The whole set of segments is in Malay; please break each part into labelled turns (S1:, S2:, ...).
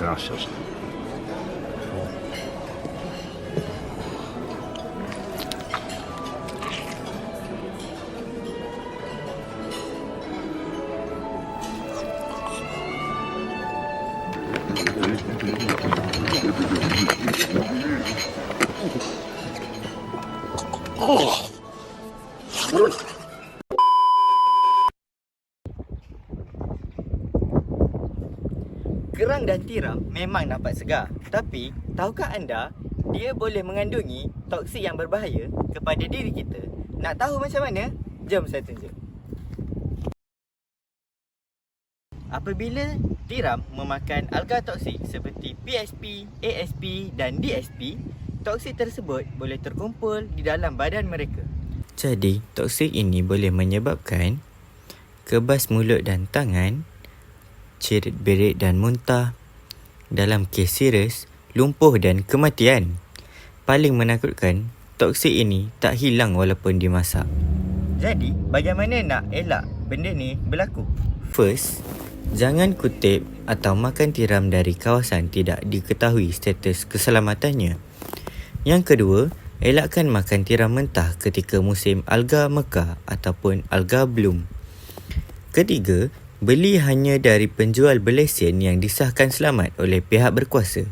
S1: Gracias. Oh!
S2: Kerang dan tiram memang nampak segar. Tapi, tahukah anda, dia boleh mengandungi toksik yang berbahaya kepada diri kita. Nak tahu macam mana? Jom saya tunjuk. Apabila tiram memakan alga toksik seperti PSP, ASP dan DSP, toksik tersebut boleh terkumpul di dalam badan mereka. Jadi, toksik ini boleh menyebabkan kebas mulut dan tangan, cerit berit dan muntah, dalam kes serius, lumpuh dan kematian. Paling menakutkan, toksik ini tak hilang walaupun dimasak. Jadi, bagaimana nak elak benda ni berlaku? First, jangan kutip atau makan tiram dari kawasan tidak diketahui status keselamatannya. Yang kedua, elakkan makan tiram mentah ketika musim alga mekar ataupun alga bloom. Ketiga, beli hanya dari penjual berlesen yang disahkan selamat oleh pihak berkuasa.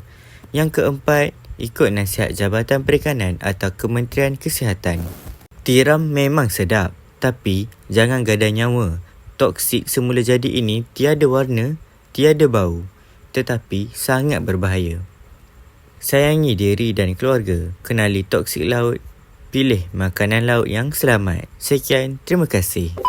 S2: Yang keempat, ikut nasihat Jabatan Perikanan atau Kementerian Kesihatan. Tiram memang sedap, tapi jangan gadai nyawa. Toksik semula jadi ini tiada warna, tiada bau, tetapi sangat berbahaya. Sayangi diri dan keluarga, kenali toksik laut, pilih makanan laut yang selamat. Sekian, terima kasih.